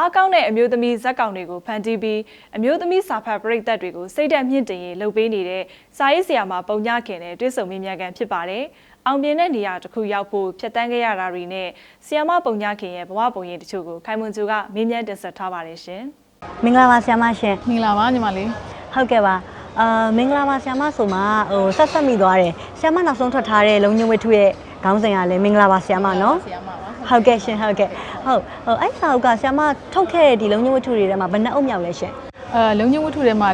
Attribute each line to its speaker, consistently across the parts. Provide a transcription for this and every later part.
Speaker 1: အားကောင်းတဲ့အမျိုးသမီးဇက်ကောင်တွေကိုဖန်တီးပြီးအမျိုးသမီးစာဖတ်ပရိသတ်တွေကိုစိတ်ဓာတ်မြင့်တင်ရေးလုပ်ပေးနေတဲ့စာရေးဆရာမပုံညခင်နဲ့တွဲဆုံမင်းမြန်ကန်ဖြစ်ပါတယ်။အောင်မြင်တဲ့နေရာတစ်ခုရောက်ဖို့ဖြတ်တန်းခဲ့ရတာတွေနဲ့ဆီယာမပုံညခင်ရဲ့ဘဝပုံရိပ်တချို့ကိုခိုင်မွန်ကျူကမင်းမြန်တင်ဆက်ထားပါတယ်ရှင်။
Speaker 2: မင်္ဂလာပါဆရာမရှင်
Speaker 3: မင်္ဂလာပါညီမလေး
Speaker 2: ဟုတ်ကဲ့ပါအာမင်္ဂလာပါဆရာမဆိုမှဟိုဆက်ဆက်မိသွားတယ်ဆရာမနောက်ဆုံးထွက်ထားတဲ့လုံညဝတ္ထုရဲ့ခေါင်းစဉ်ကလည်းမင်္ဂလာပါဆရာမနော်
Speaker 3: ဆီယမပါ
Speaker 2: ဟုတ်ကဲ့ရှင်ဟုတ်ကဲ့ဟုတ်ဟိုအဲ့စာအုပ်ကဆရာမထုတ်ခဲ့တဲ့ဒီလုံညဝတ္ထုတွေထဲမှာဘယ်နှအုပ်မြောက်လဲရှင်
Speaker 3: အဲလုံညဝတ္ထုထဲမှာ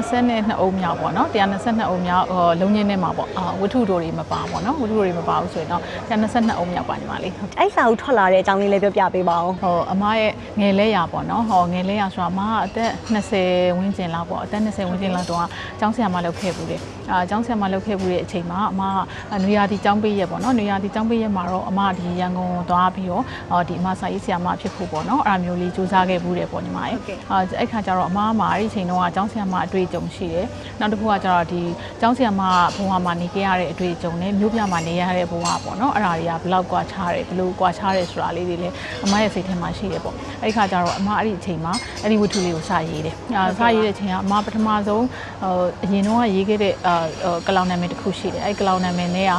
Speaker 3: 122အုပ်မြောက်ပေါ့နော်122အုပ်မြောက်ဟိုလုံညင်းထဲမှာပေါ့အာဝတ္ထုတို့တွေမပါပေါ့နော်ဝတ္ထုတို့တွေမပါဘူးဆိုရင်တော့122အုပ်မြောက်ပါညီမလေးဟုတ်
Speaker 2: အဲ့စာအုပ်ထွက်လာတဲ့အကြောင်းလေးလည်းပြောပြပေးပါဦး
Speaker 3: ဟိုအမရဲ့ငယ်လဲရပေါ့နော်ဟောငယ်လဲရဆိုတာအမကအသက်20ဝန်းကျင်လောက်ပေါ့အသက်20ဝန်းကျင်လောက်တော့ကျောင်းဆရာမလုပ်ခဲ့ဘူးတယ်အာကျောင်းဆရာမလုပ်ခဲ့ဘူးတဲ့အချိန်မှာအမကနွေရာသီကျောင်းပေးရက်ပေါ့နော်နွေရာသီကျောင်းပေးရက်မှာတော့အမဒီရန်ကုန်သွားပြီးတော့အော်ဒီအမစာရေးဆရာမဖြစ်ဖို့ပေါ့နော်အဲ့ဒါမျိုးလေးစူးစမ်းခဲ့ဘူးတယ်ပေါ့ညီမရဲ့အာအဲ့ခါကျတော့အမကအဲ့ဒီအချိန်တော့ကျောင်းဆရာမအတွေ့အကြုံရှိတယ်နောက်တစ်ခုကကျတော့ဒီကျောင်းဆရာမဘဝမှာနေခဲ့ရတဲ့အတွေ့အကြုံနဲ့မြို့ပြမှာနေရတဲ့ဘဝပေါ့နော်အဲ့ဒါတွေကဘယ်လောက်ကွာခြားတယ်ဘယ်လိုကွာခြားတယ်ဆိုတာလေးတွေလည်းအမရဲ့စိတ်ထဲမှာရှိတယ်ပေါ့အဲ့ဒီခါကျတော့အမအဲ့ဒီအချိန်မှာအဲ့ဒီဝတ္ထုလေးကိုစရေးတယ်အာစရေးတဲ့အချိန်ကအမပထမဆုံးဟိုအရင်တော့ရေးခဲ့တဲ့အာကလောင်နာမည်တစ်ခုရှိတယ်အဲ့ကလောင်နာမည်နဲ့က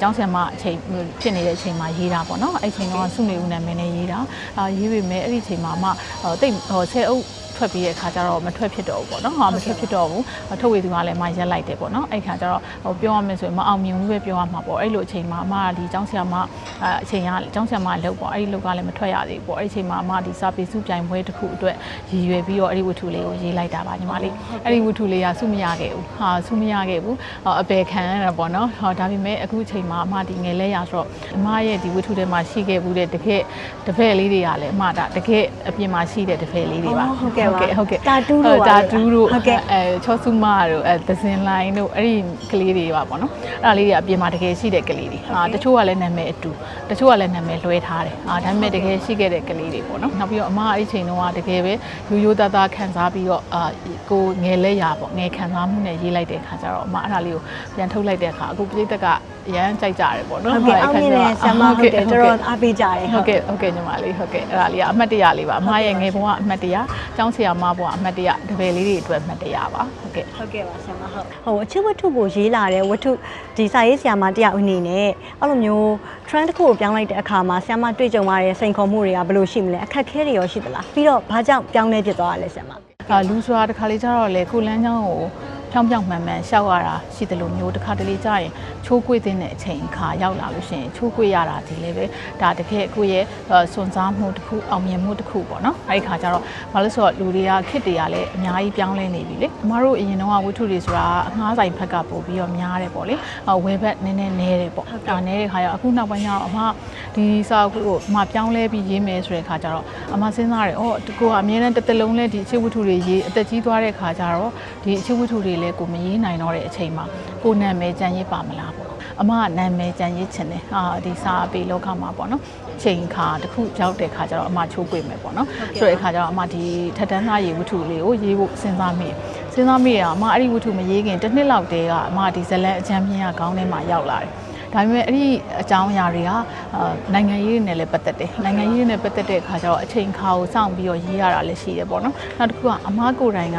Speaker 3: ကျောင်းဆရာမအချိန်ဖြစ်နေတဲ့အချိန်မှာရေးတာပေါ့နော်အဲ့အချိန်တော့စုနေဦးနာမည်နဲ့ရေးတာအာရေးပေမဲ့အဲ့ဒီအချိန်မှာအမတိတ်ဟိုဆယ်အုပ် ထွက်ပြီးတဲ့အခါကျတော့မထွက်ဖြစ်တော့ဘူးပေါ့နော်ဟာမထွက်ဖြစ်တော့ဘူးထုတ်ဝေသူကလည်းမရက်လိုက်တယ်ပေါ့နော်အဲ့ခါကျတော့ဟိုပြောရမယ်ဆိုရင်မအောင်မြင်ဘူးပဲပြောရမှာပေါ့အဲ့လိုအချိန်မှာအမကဒီကျောင်းဆရာမအချိန်ကကျောင်းဆရာမလုပ်ပေါ့အဲ့ဒီလုပ်ကလည်းမထွက်ရသေးဘူးပေါ့အဲ့ဒီအချိန်မှာအမဒီစာပေစုပြိုင်ပွဲတစ်ခုအတွက်ရည်ရွယ်ပြီးတော့အဲ့ဒီဝတ္ထုလေးကိုရေးလိုက်တာပါညီမလေးအဲ့ဒီဝတ္ထုလေးကစုမရခဲ့ဘူးဟာစုမရခဲ့ဘူးအပေခံရတာပေါ့နော်ဟောဒါပေမဲ့အခုအချိန်မှာအမဒီငယ်လဲရဆိုတော့အမရဲ့ဒီဝတ္ထုထဲမှာရှိခဲ့ဘူးတဲ့တကယ်တပည့်လေးတွေကလည်းအမဒါတကယ်အပြင်မှာရှိတဲ့တပည့်လေးတွေပါ
Speaker 2: ဟုတ်ကဲ့ပါ
Speaker 3: ဟုတ်ကဲ့
Speaker 2: တာတူးတို့ပါ
Speaker 3: တာတူးတို့
Speaker 2: ဟုတ်ကဲ့
Speaker 3: အဲချောစုမတို့အဲသဇင်လိုင်းတို့အဲ့ဒီကလေးတွေပါပေါ့နော်အဲ့ဒါလေးတွေအပြင်မှာတကယ်ရှိတဲ့ကလေးတွေအာတချို့ကလည်းနာမည်အတူတချို့ကလည်းနာမည်လွှဲထားတယ်အာဒါပေမဲ့တကယ်ရှိခဲ့တဲ့ကလေးတွေပေါ့နော်နောက်ပြီးတော့အမအဲ့ဒီချိန်တုန်းကတကယ်ပဲရိုးရိုးသားသားခံစားပြီးတော့အာကိုငယ်လက်ရပေါ့ငယ်ခံစားမှုနဲ့ရေးလိုက်တဲ့အခါကျတော့အမအဲ့ဒါလေးကိုပြန်ထုတ်လိုက်တဲ့အခါအခုပြိတ္တက အရန်ကြိုက်ကြတယ်ပေါ့နော်
Speaker 2: ဟုတ်ကဲ့အောင်မြင်တဲ့ဆရာမဟုတ်တယ်တော်တော်အားပေးကြတယ်
Speaker 3: ဟုတ်ကဲ့ဟုတ်ကဲ့ညီမလေးဟုတ်ကဲ့အဲ့ဒါလေးကအမှတ်တရလေးပါအမရဲ့ငယ်ဘဝအမှတ်တရကျောင်းဆရာမဘဝအမှတ်တရတပည့်လေးတွေအတွက်အမှတ်တရပါဟုတ်ကဲ့
Speaker 2: ဟုတ်ကဲ့ပါဆရာမဟုတ်ဟိုအချစ်ဝတ္ထုကိုရေးလာတဲ့ဝတ္ထုဒီစာရေးဆရာမတယောက်အနေနဲ့အဲ့လိုမျိုး trend တစ်ခုကိုပြောင်းလိုက်တဲ့အခါမှာဆရာမတွေ့ကြုံရတဲ့စိန်ခေါ်မှုတွေကဘယ်လိုရှိမလဲအခက်အခဲတွေရောရှိသလားပြီးတော့ဘာကြောင့်ပြောင်းလဲဖြစ်သွားရလဲဆရာမ
Speaker 3: အာလူဆိုတာတစ်ခါလေကျတော့လေကိုလန်းချောင်းကို ဖြောင်းဖြောင်းမှန်မှန်ရှောက်ရတာရှိတယ်လို့မျိုးတစ်ခါတလေကြာရင်ချိုးကွေ့တဲ့အချိန်ခါရောက်လာလို့ရှိရင်ချိုးကွေ့ရတာဒီလေပဲဒါတကယ်ကိုယ့်ရဲ့စွန်စားမှုတစ်ခုအောင်မြင်မှုတစ်ခုပေါ့နော်အဲ့ဒီခါကျတော့ဘာလို့ဆိုတော့လူတွေကခစ်တွေကလည်းအများကြီးပြောင်းလဲနေပြီလေအမတို့အရင်တော့ဝတ္ထုတွေဆိုတာအငှားဆိုင်ဘက်ကပို့ပြီးတော့များတယ်ပေါ့လေဝယ်ဘက်နည်းနည်းနဲတယ်ပေါ့ဒါနဲတဲ့ခါကျတော့အခုနောက်ပိုင်းကျတော့အမဒီစာအုပ်ကိုအမပြောင်းလဲပြီးရေးမယ်ဆိုတဲ့ခါကျတော့အမစဉ်းစားတယ်အော်ကိုကအများနဲ့တစ်သက်လုံးလဲဒီအခြေဝတ္ထုတွေရေးအသက်ကြီးသွားတဲ့ခါကျတော့ဒီအခြေဝတ္ထုတွေလည်းကိုမရေးနိုင်တော့တဲ့အချိန်မှာကိုနာမည်ကြံရေးပါမလားပေါ့အမကနာမည်ကြံရေးချင်တယ်အာဒီစာပေလောကမှာပေါ့နော်ချိန်ခါတစ်ခုရောက်တဲ့ခါကျတော့အမချိုးပွေမယ်ပေါ့နော်ဆိုတဲ့အခါကျတော့အမဒီထက်တန်းသားရေးဝတ္ထုလေးကိုရေးဖို့စဉ်းစားမိတယ်စဉ်းစားမိရအမအဲ့ဒီဝတ္ထုမရေးခင်တစ်နှစ်လောက်တည်းကအမဒီဇလန်အချမ်းပြင်းကခေါင်းထဲမှာရောက်လာတယ် ဒါပေမဲ့အဲ့ဒီအကြောင်းအရာတွေကအာနိုင်ငံရေးတွေနဲ့လည်းပတ်သက်တယ်နိုင်ငံရေးတွေနဲ့ပတ်သက်တဲ့အခါကျတော့အချိန်ခါကိုစောင့်ပြီးတော့ရေးရတာလည်းရှိတယ်ပေါ့နော်နောက်တစ်ခုကအမားကိုယ်တိုင်က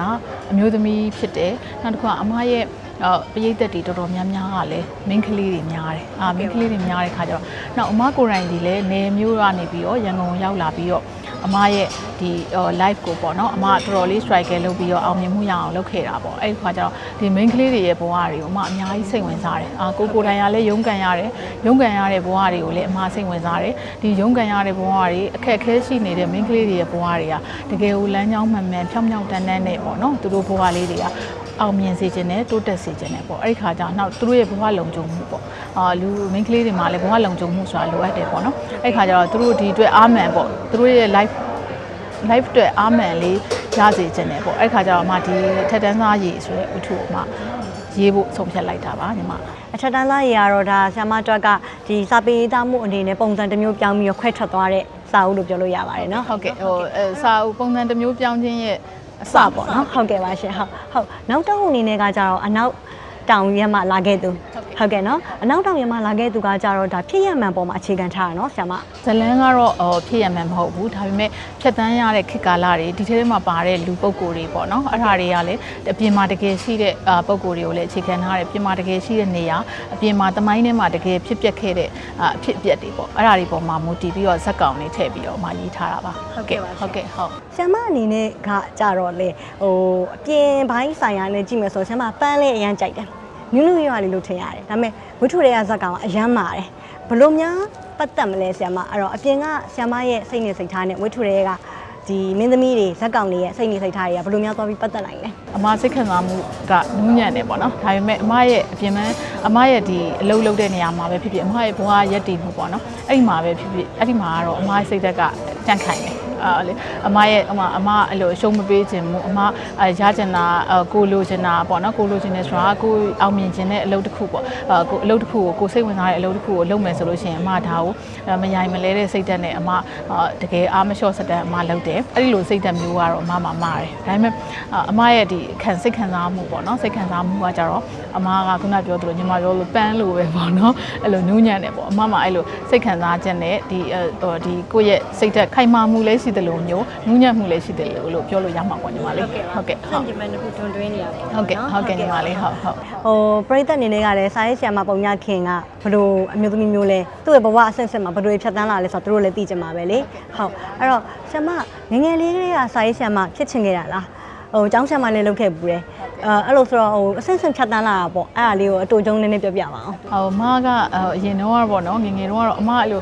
Speaker 3: အမျိုးသမီးဖြစ်တယ်နောက်တစ်ခုကအမားရဲ့အော်ပရိသတ်တွေတော်တော်များများကလည်းမိန်းကလေးတွေများတယ်အာမိန်းကလေးတွေများတဲ့ခါကျတော့နောက်အမကိုယ်တိုင်ဒီလည်းနေမျိုးကနေပြီးတော့ရန်ကုန်ရောက်လာပြီးတော့ အမရဲ့ဒီ live ကိုပေါ့နော်အမတော်တော်လေး strike လုပ်ပြီးတော့အောင်မြင်မှုရအောင်လုပ်ခဲ့တာပေါ့အဲ့ဒီခါကျတော့ဒီ main ကလေးတွေရဲ့ဘဝတွေကိုအမအများကြီးစိတ်ဝင်စားတယ်အာကိုကိုယ်တိုင်ကလည်းရုန်းကန်ရတယ်ရုန်းကန်ရတဲ့ဘဝတွေကိုလည်းအမစိတ်ဝင်စားတယ်ဒီရုန်းကန်ရတဲ့ဘဝတွေအခက်အခဲရှိနေတဲ့ main ကလေးတွေရဲ့ဘဝတွေကတကယ်ကိုလမ်းကြောင်းမှန်မှန်ဖြောင်းဖြောင်းတန်းတန်းနဲ့ပေါ့နော်သူတို့ဘဝလေးတွေက အောင်မြင်စေခြင်းနဲ့တိုးတက်စေခြင်းနဲ့ပေါ့အဲ့ဒီခါကျတော့နောက်သူတို့ရဲ့ဘဝလုံခြုံမှုပေါ့အာလူ main ကလေးတွေမှာလည်းဘဝလုံခြုံမှုဆိုတာလိုအပ်တယ်ပေါ့နော်အဲ့ဒီခါကျတော့သူတို့ဒီအတွက်အားမှန်ပေါ့သူတို့ရဲ့ life live အတွက်အားမှန်လေးရစေခြင်းနဲ့ပေါ့အဲ့ခါကျတော့မှဒီထက်တန်းသားရေးဆိုတဲ့ဥထုကိုမှရေးဖို့ဆုံးဖြတ်လိုက်တာပါညီမ
Speaker 2: အထက်တန်းသားရေကတော့ဒါဆ iam မတွက်ကဒီစာပေရေးသားမှုအနေနဲ့ပုံစံတစ်မျိုးပြောင်းပြီးတော့ခွဲထွက်သွားတဲ့စာအုပ်လို့ပြောလို့ရပါတယ်နော်
Speaker 3: ဟုတ်ကဲ့ဟိုအဲစာအုပ်ပုံစံတစ်မျိုးပြောင်းခြင်းရဲ့ အစပေါ့နော်
Speaker 2: ဟုတ်ကဲ့ပါရှင်ဟုတ်ဟုတ်နောက်တစ်ခုအနေနဲ့ကကြတော့အနောက် တောင်ရမလာခဲ့သူဟုတ်ကဲ့နော်အနောက်တောင်ရမလာခဲ့သူကကြတော့ဒါဖြစ်ရမှန်ပေါ်မှာအခြေခံထားတာနော်ဆရာမ
Speaker 3: ဇလန်းကတော့ဟိုဖြစ်ရမှန်မဟုတ်ဘူးဒါပေမဲ့ဖြတ်တန်းရတဲ့ခေတ်ကာလတွေဒီထဲမှာပါတဲ့လူပုံကိုယ်တွေပေါ့နော်အဲ့ဒါတွေကလည်းအပြင်မှာတကယ်ရှိတဲ့အာပုံကိုယ်တွေကိုလည်းအခြေခံထားတယ်ပြင်မှာတကယ်ရှိတဲ့နေရာအပြင်မှာတမိုင်းထဲမှာတကယ်ဖြစ်ပျက်ခဲ့တဲ့အဖြစ်အပျက်တွေပေါ့အဲ့ဒါတွေပေါ်မှာမူတည်ပြီးတော့ဇက်ကောင်တွေထည့်ပြီးတော့မှရေးထားတာပါဟုတ်ကဲ့ဟုတ်ကဲ့ဟုတ်
Speaker 2: ဆရာမအနေနဲ့ကကြတော့လေဟိုအပြင်ဘိုင်းဆိုင်ရာနဲ့ကြည့်မယ်ဆိုဆရာမပန်းလေးအရန်ကြိုက်တယ် နုနုရွာလေးလို့ထင်ရတယ်ဒါပေမဲ့ဝိထုတွေကဇက်ကောင်ကအရန်မာတယ်ဘလို့များပတ်သက်မလဲဆရာမအဲ့တော့အပြင်ကဆရာမရဲ့စိတ်နဲ့စိတ်ထားနဲ့ဝိထုတွေကဒီမင်းသမီးတွေဇက်ကောင်တွေရဲ့စိတ်နဲ့စိတ်ထားတွေကဘလို့များသွားပြီးပတ်သက်နိုင်လဲ
Speaker 3: အမစိတ်ခံစားမှုကနူးညံ့တယ်ပေါ့နော်ဒါပေမဲ့အမရဲ့အပြင်မအမရဲ့ဒီအလုပ်လုပ်တဲ့နေရာမှာပဲဖြစ်ဖြစ်အမရဲ့ဘဝရက်တည်မှုပေါ့နော်အဲ့ဒီမှာပဲဖြစ်ဖြစ်အဲ့ဒီမှာကတော့အမရဲ့စိတ်သက်ကကြန့်ခိုင်တယ် အာလေအမရဲ့အမအမအဲ့လိုအရှုံးမပေးခြင်းမှုအမအရချင်တာအကိုလိုချင်တာပေါ့နော်ကိုလိုချင်တဲ့ဆိုတာကိုအောင်မြင်ခြင်းတဲ့အလုပ်တစ်ခုပေါ့အကိုအလုပ်တစ်ခုကိုကိုစိတ်ဝင်စားတဲ့အလုပ်တစ်ခုကိုလုပ်မယ်ဆိုလို့ရှိရင်အမဒါကိုမယိုင်မလဲတဲ့စိတ်ဓာတ်နဲ့အမတကယ်အားမလျှော့စတဲ့အမလုပ်တယ်အဲ့ဒီလိုစိတ်ဓာတ်မျိုးကတော့အမမှာမာတယ်ဒါပေမဲ့အမရဲ့ဒီခံစိတ်ခံစားမှုပေါ့နော်စိတ်ခံစားမှုကကြတော့အမကခုနပြောသလိုညီမပြောလို့ပန်းလို့ပဲပေါ့နော်အဲ့လိုနူးညံ့တယ်ပေါ့အမမှာအဲ့လိုစိတ်ခံစားချက်နဲ့ဒီဟိုဒီကိုယ့်ရဲ့စိတ်ဓာတ်ခိုင်မာမှုလည်းရှိတယ်လို့မျိုးနူးညံ့မှုလည်းရှိတယ်လို့ပြောလို့ရမှာပေါ့ညီမလေးဟုတ်ကဲ့ဟုတ်
Speaker 2: ဒီမှာတစ်ခုတွန်တွင်းနေတာပေါ့
Speaker 3: ဟုတ်ကဲ့ဟုတ်ကဲ့ညီမလေးဟုတ်ဟုတ်
Speaker 2: ဟိုပရိသတ်အနေနဲ့ကလည်းစာရေးဆရာမပုံညခင်ကဘလို့အမျိုးသမီးမျိုးလဲသူ့ရဲ့ဘဝအဆင့်ဆင့်မှာဘလို့ဖြတ်တန်းလာလဲဆိုတော့သူတို့လည်းသိကြမှာပဲလေဟုတ်အဲ့တော့ဆရာမငယ်ငယ်လေးကလေးကစာရေးဆရာမဖြစ်ချင်ခဲ့တာလားဟိုကျောင်းဆရာမလည်းလုပ်ခဲ့ဘူးတယ် အဲအဲ့လိုဆိုတော့ဟိုအဆင့်ဆင့်ဖြတ်တန်းလာတာပေါ့အဲ့ဒါလေးကိုအတူတုံးနည်းနည်းပြောပြပါအောင်
Speaker 3: ဟိုအမကအရင်တော့ပေါ့နော်ငယ်ငယ်တော့ကတော့အမအဲ့လို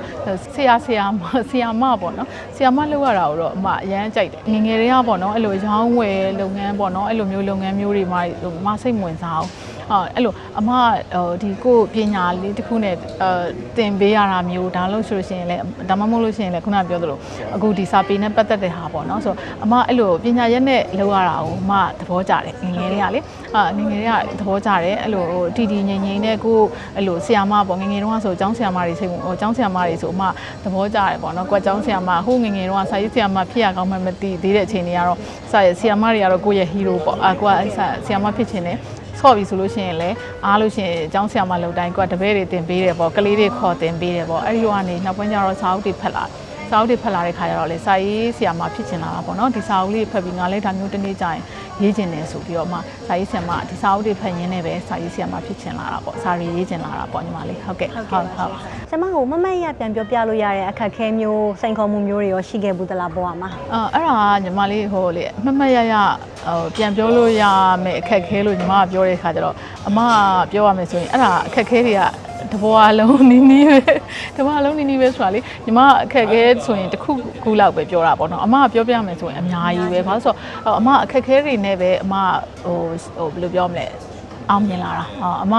Speaker 3: ဆရာဆရာမဆရာမပေါ့နော်ဆရာမလုပ်ရတာတော့အမအရန်ကြိုက်တယ်ငယ်ငယ်တွေကပေါ့နော်အဲ့လိုရောင်းဝယ်လုပ်ငန်းပေါ့နော်အဲ့လိုမျိုးလုပ်ငန်းမျိုးတွေမှာအမစိတ်ဝင်စားအောင် အော်အဲ့လိုအမဟိုဒီကိုပညာလေးတစ်ခုနဲ့အဲတင်ပေးရတာမျိုးဒါလို့ဆိုလို့ရှိရင်လည်းဒါမှမဟုတ်လို့ရှိရင်လည်းခုနကပြောသလိုအခုဒီစာပေနဲ့ပတ်သက်တဲ့ဟာပေါ့နော်ဆိုအမအဲ့လိုပညာရက်နဲ့လုပ်ရတာကိုအမသဘောကျတယ်ငယ်ငယ်တွေကလေအာငယ်ငယ်တွေကသဘောကျတယ်အဲ့လိုဟိုတီတီငိမ့်ငိမ့်နဲ့ကိုအဲ့လိုဆီယာမပေါ့ငယ်ငယ်တုန်းကဆိုကျောင်းဆီယာမတွေစိတ်ဝင်ဟိုကျောင်းဆီယာမတွေဆိုအမသဘောကျတယ်ပေါ့နော်ကွက်ကျောင်းဆီယာမဟိုငယ်ငယ်တုန်းကစာရေးဆီယာမဖြစ်ရကောင်းမှမသိသေးတဲ့အချိန်တွေကတော့စာရေးဆီယာမတွေကတော့ကိုယ့်ရဲ့ဟီးရိုးပေါ့အာကိုကအဲ့ဆီယာမဖြစ်ချင်တယ် ဆော့ပြီဆိုလို့ရှိရင်လည်းအားလို့ရှိရင်အကြောင်းဆရာမလုပ်တိုင်းကတပည့်တွေတင်ပေးတယ်ပေါ့ကလေးတွေခေါ်တင်ပေးတယ်ပေါ့အဲ့ဒီကနေနောက်ပိုင်းကျတော့စာအုပ်တွေဖတ်လာစာအုပ်တွေဖတ်လာတဲ့ခါကျတော့လေစာရေးဆရာမဖြစ်ချင်လာတာပေါ့နော်ဒီစာအုပ်လေးဖတ်ပြီးငါလည်းဒါမျိုးတစ်နေ့ကျရင် ရေးချင်တယ်ဆိုပြီးတော့မှစာရေးဆရာမဒီစာအုပ်တွေဖတ်ရင်းနဲ့ပဲစာရေးဆရာမဖြစ်ချင်လာတာပေါ့စာရေးရေးချင်လာတာပေါ့ညီမလေးဟုတ်ကဲ့ဟုတ်ဟုတ်
Speaker 2: ဆရာမကိုမမတ်ရပြန်ပြောပြလို့ရတဲ့အခက်အခဲမျိုးစိန်ခေါ်မှုမျိုးတွေရောရှိခဲ့ဘူးသလားဘဝမှာ
Speaker 3: အာအဲ့ဒါကညီမလေးဟိုလေမမတ်ရရဟိုပြန်ပြောလို့ရမယ်အခက်ခဲလို့ညီမကပြောတဲ့ခါကျတော့အမကပြောရမယ်ဆိုရင်အဲ့ဒါအခက်ခဲတွေက တဘောအလုံးနီးနီးပဲတဘောအလုံးနီးနီးပဲဆိုတာလေညီမအခက်ခဲဆိုရင်တစ်ခုခုလောက်ပဲပြောတာပေါ့နော်အမကပြောပြမယ်ဆိုရင်အများကြီးပဲဘာလို့ဆိုတော့အမအခက်ခဲတွေနဲ့ပဲအမဟိုဟိုဘယ်လိုပြောမလဲအောင်မြင်လာတာအော်အမ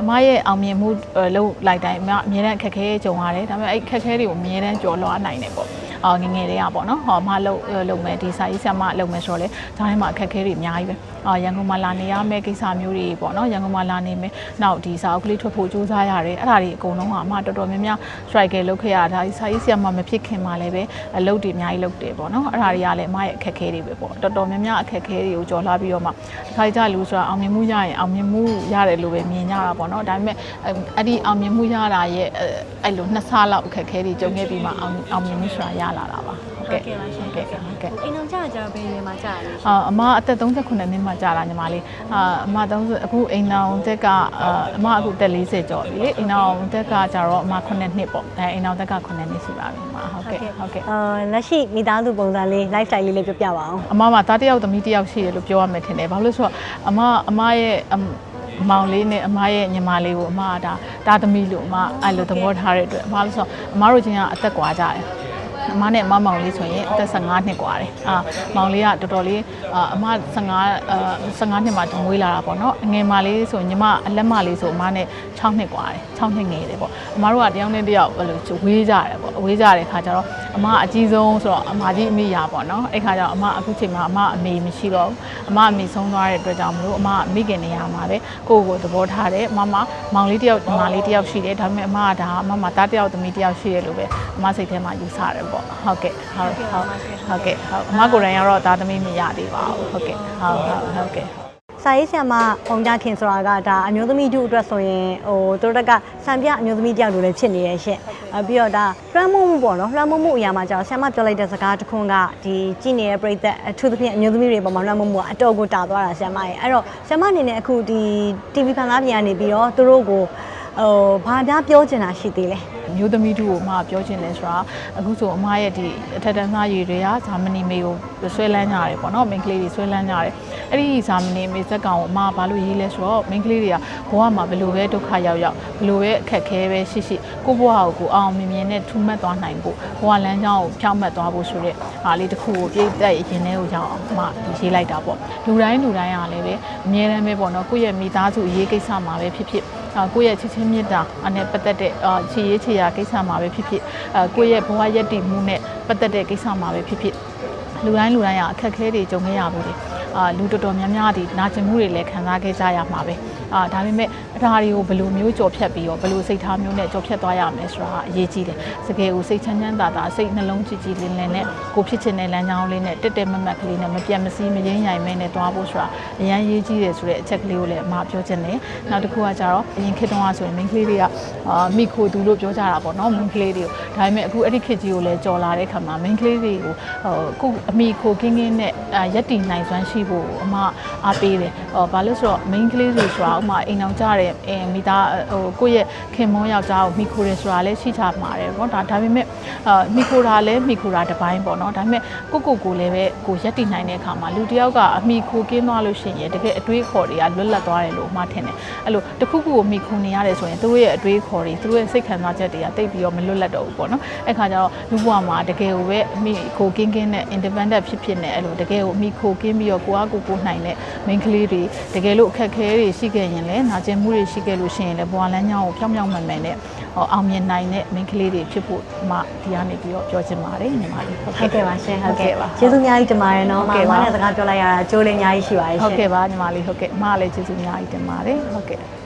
Speaker 3: အမရဲ့အောင်မြင်မှုလုံးလိုက်တိုင်းအမအမြဲတမ်းအခက်ခဲကြုံရတယ်ဒါပေမဲ့အဲ့အခက်ခဲတွေကိုအမြဲတမ်းကျော်လွှားနိုင်တယ်ပေါ့ အော်ငငယ်တွေကပေါ့နော်ဟောအမလုံလုံမယ်ဒီစာရေးဆရာမလုံမယ်ဆိုတော့လေဒါထဲမှာအခက်ခဲတွေအများကြီးပဲအော်ရန်ကုန်မှာလာနေရမယ့်ကိစ္စမျိုးတွေပေါ့နော်ရန်ကုန်မှာလာနေမယ်နောက်ဒီစာအုပ်ကလေးထွက်ဖို့ကြိုးစားရတယ်အဲ့ဒါတွေအကုန်လုံးကအမတော်တော်များများ strike လုပ်ခဲ့ရတာဒီစာရေးဆရာမမဖြစ်ခင်မှာလည်းပဲအလုပ်တွေအများကြီးလုပ်တယ်ပေါ့နော်အဲ့ဒါတွေကလည်းအမရဲ့အခက်ခဲတွေပဲပေါ့တော်တော်များများအခက်ခဲတွေကိုကျော်လွှားပြီးတော့မှတစ်ခါကြလူဆိုတာအောင်မြင်မှုရရင်အောင်မြင်မှုရတယ်လို့ပဲမြင်ကြတာပေါ့နော်ဒါပေမဲ့အဲ့ဒီအောင်မြင်မှုရတာရဲ့ အဲ့လိုနှစ်ဆလောက်အခက်ခဲတွေကြုံခဲ့ပြီးမှအောင်အောင်မြင်မှုဆိုတာရလာတာပါဟုတ်ကဲ့ဟုတ်ကဲ့ဟုတ်ကဲ့
Speaker 2: အိမ်အောင်ကြကြဘယ်နေမှာကြာလဲ
Speaker 3: အာအမအသက်38နှစ်မှကြာလာညီမလေးအာအမ30အခုအိမ်နောင်တက်ကအာအမအခုတက်40ကျော်ပြီလေအိမ်နောင်တက်ကကြတော့အမ9နှစ်ပေါ့အဲအိမ်နောင်တက်က9နှစ်ရှိပါပြီအမဟုတ်ကဲ့ဟုတ်ကဲ့
Speaker 2: အာလက်ရှိမိသားစုပုံစံလေး lifestyle လေးလေးပြောပြပါအောင်
Speaker 3: အမမှာသားတစ်ယောက်သမီးတစ်ယောက်ရှိတယ်လို့ပြောရမယ်ထင်တယ်ဘာလို့လဲဆိုတော့အမအမရဲ့ အမမောင်လေးနဲ့အမရဲ့ညီမလေးကိုအမကဒါတာသမီးလို့အမအဲ့လိုသဘောထားတဲ့အတွက်အမလို့ဆိုတော့အမတို့ချင်းကအသက်ကွာကြတယ်အမနဲ့အမမောင်လေးဆိုရင်အသက်15နှစ်กว่าတယ်အာမောင်လေးကတော်တော်လေးအာအမ15အာ15နှစ်မှတမွေးလာတာပေါ့နော်အငယ်မလေးဆိုညီမအလက်မလေးဆိုအမနဲ့ 6နှစ်กว่าတယ်6နှစ်ငယ်တယ်ပေါ့အမတို့ကတယောက်နဲ့တယောက်အဲ့လိုဝေးကြတယ်ပေါ့ဝေးကြတဲ့ခါကျတော့အမအကြီးဆုံးဆိုတော့အမကြီးအမိရာပေါ့နော်အဲ့ခါကျတော့အမအခုချိန်မှာအမအမေမရှိတော့ဘူးအမအမေဆုံးသွားတဲ့အတွက်ကြောင့်မလို့အမမိခင်နေရာမှာပဲကိုယ့်ကိုယ်သဘောထားတယ်အမမမောင်လေးတယောက်ညီမလေးတယောက်ရှိတယ်ဒါပေမဲ့အမကဒါအမမသားတယောက်သမီးတယောက်ရှိတယ်လို့ပဲအမစိတ်ထဲမှာယူဆတယ်ပေါ့ဟုတ်ကဲ့ဟုတ်ဟုတ်ဟုတ်ကဲ့ဟုတ်အမကိုယ်တိုင်ကတော့သားသမီးမရသေးပါဘူးဟုတ်ကဲ့ဟုတ်ဟုတ်ဟုတ်ကဲ့
Speaker 2: ဆ စာရေးဆရာမပုံကြခင်ဆိုတာကဒါအမျိုးသမီးတို့အတွက်ဆိုရင်ဟိုသူတို့တက်ကစံပြအမျိုးသမီးတယောက်လိုလည်းဖြစ်နေရဲ့ရှင့်အပြီးတော့ဒါလွှမ်းမိုးမှုပေါ့နော်လွှမ်းမိုးမှုအရာမှာကျတော့ဆရာမပြောလိုက်တဲ့စကားတစ်ခွန်းကဒီကြည့်နေတဲ့ပြည်သက်အထူးသဖြင့်အမျိုးသမီးတွေပေါ်မှာလွှမ်းမိုးမှုကအတော်ကိုတာသွားတာဆရာမရဲ့အဲ့တော့ဆရာမအနေနဲ့အခုဒီ TV ဖန်သားပြန်ကနေပြီးတော့သူတို့ကိုဟိုဘာများပြောချင်တာရှိသေးလဲ
Speaker 3: မျိုးသမီးတို့ကိုမှပြောချင်တယ်ဆိုတာအခုဆိုအမရဲ့ဒီအထက်တန်းသားရည်တွေကဇာမနီမေကိုဆွဲလန်းကြရတယ်ပေါ့နော်မိန်းကလေးတွေဆွဲလန်းကြတယ် အဲ့ဒီဇာမနီမေဇက်ကောင်ကိုအမကဘာလို့ရေးလဲဆိုတော့မိန်းကလေးတွေကဘဝမှာဘယ်လိုပဲဒုက္ခရောက်ရောက်ဘယ်လိုပဲအခက်အခဲပဲရှိရှိကိုယ့်ဘဝကိုကိုယ်အောင်မြင်မြင်နဲ့ထူးမှတ်သွားနိုင်ဖို့ဘဝလမ်းကြောင်းကိုဖြောင့်မှတ်သွားဖို့ဆိုတဲ့အားလေးတစ်ခုကိုပြည့်တဲ့ရင်ထဲကိုရောက်အောင်အမရေးလိုက်တာပေါ့လူတိုင်းလူတိုင်းကလည်းပဲအမြဲတမ်းပဲပေါ့နော်ကိုယ့်ရဲ့မိသားစုအရေးကိစ္စမှာပဲဖြစ်ဖြစ်အာကိုယ့်ရဲ့ချစ်ချင်းမြတ်တာနဲ့ပတ်သက်တဲ့အာခြေရေးခြေရာကိစ္စမှာပဲဖြစ်ဖြစ်အာကိုယ့်ရဲ့ဘဝရည်တည်မှုနဲ့ပတ်သက်တဲ့ကိစ္စမှာပဲဖြစ်ဖြစ်လူတိုင်းလူတိုင်းကအခက်အခဲတွေကြုံခဲ့ရဘူးလေ အာလူတော်တော်များများဒီနာကျင်မှုတွေလည်းခံစားခဲ့ကြရမှာပဲအာဒါပေမဲ့အထာတွေကိုဘယ်လိုမျိုးကြော်ဖြတ်ပြီးတော့ဘယ်လိုစိတ်ထားမျိုးနဲ့ကြော်ဖြတ်သွားရမလဲဆိုတာအရေးကြီးတယ်စကယ်ကိုစိတ်ချမ်းချမ်းသာသာစိတ်နှလုံးကြည်ကြည်လင်းလင်းနဲ့ကိုဖြစ်ချင်တဲ့လမ်းကြောင်းလေးနဲ့တက်တက်မတ်မတ်ကလေးနဲ့မပြတ်မစည်းမရင်းရိုင်မဲနဲ့သွားဖို့ဆိုတာအရန်ရေးကြီးတယ်ဆိုတဲ့အချက်ကလေးကိုလည်းအမပြောချင်တယ်နောက်တစ်ခုကကြတော့အရင်ခေတ်တုန်းကဆိုရင်မိန်းကလေးတွေကအာမိခိုသူလို့ပြောကြတာပေါ့နော်မိန်းကလေးတွေကိုဒါပေမဲ့အခုအဲ့ဒီခေတ်ကြီးကိုလည်းကြော်လာတဲ့ခါမှာမိန်းကလေးတွေကိုဟိုကိုအမိခိုကင်းကင်းနဲ့ရက်တီနိုင်စွမ်းရှိဖို့အမအားပေးတယ်ဟောဘာလို့ဆိုတော့မိန်းကလေးတွေဆိုတာဥမာအိမ်အောင်ကြတဲ့အဲမိသားဟိုကိုယ့်ရဲ့ခင်မွန်းယောက်ျားကိုမိခိုတယ်ဆိုတာလည်းရှိချမှာတယ်ပေါ့ဒါဒါပေမဲ့အာမိခိုတာလည်းမိခိုတာတစ်ပိုင်းပေါ့နော်ဒါပေမဲ့ကိုကိုကိုလည်းပဲကိုရက်တီနိုင်တဲ့အခါမှာလူတစ်ယောက်ကအမိခိုကင်းသွားလို့ရှိရင်တကယ်အတွေးခေါ်တွေကလွတ်လပ်သွားတယ်လို့အမထင်တယ်အဲ့လိုတစ်ခုခုကိုမိခိုနေရတယ်ဆိုရင်သူတို့ရဲ့အတွေးခေါ်တွေသူတို့ရဲ့စိတ်ခံစားချက်တွေကတိတ်ပြီးတော့မလွတ်လပ်တော့ဘူးပေါ့နော်အဲ့ခါကျတော့လူဘဝမှာတကယ်ကိုပဲအမိခိုကင်းကင်းနဲ့ independent ဖြစ်ဖြစ်နဲ့အဲ့လိုတကယ်ကိုအမိခိုကင်းပြီးတော့ကိုအားကိုကိုနိုင်တဲ့ main ကလေးတွေတကယ်လို့အခက်အခဲတွေရှိခဲ့ရင်လည်းနာကျင်မှုတွေရှိခဲ့လို့ရှိရင်လည်းဘဝလမ်းကြောင်းကိုဖြောင်းဖြောင်းမှန်မှန်နဲ့ဟောအောင်မြင်နိုင်တဲ့ main ကလေးတွေဖြစ်ဖို့အမဒီကနေပြီးတော့ပြောချင်ပါတယ်ညီမလေးဟုတ်
Speaker 2: ဟုတ်ကဲ့ပါရှင်ဟုတ်ကဲ့
Speaker 3: ပါ
Speaker 2: ကျေးဇူးအများကြီးတင်ပါတယ်နော်
Speaker 3: ဟုတ်ကဲ့
Speaker 2: မ
Speaker 3: ပါ
Speaker 2: မနဲ့စကားပြောလိုက်ရတာကြိုးလေးအများကြီးရှိပါတယ်ရှင်
Speaker 3: ဟုတ်ကဲ့ပါညီမလေးဟုတ်ကဲ့အမကလည်းကျေးဇူးအများကြီးတင်ပါတယ်ဟုတ်ကဲ့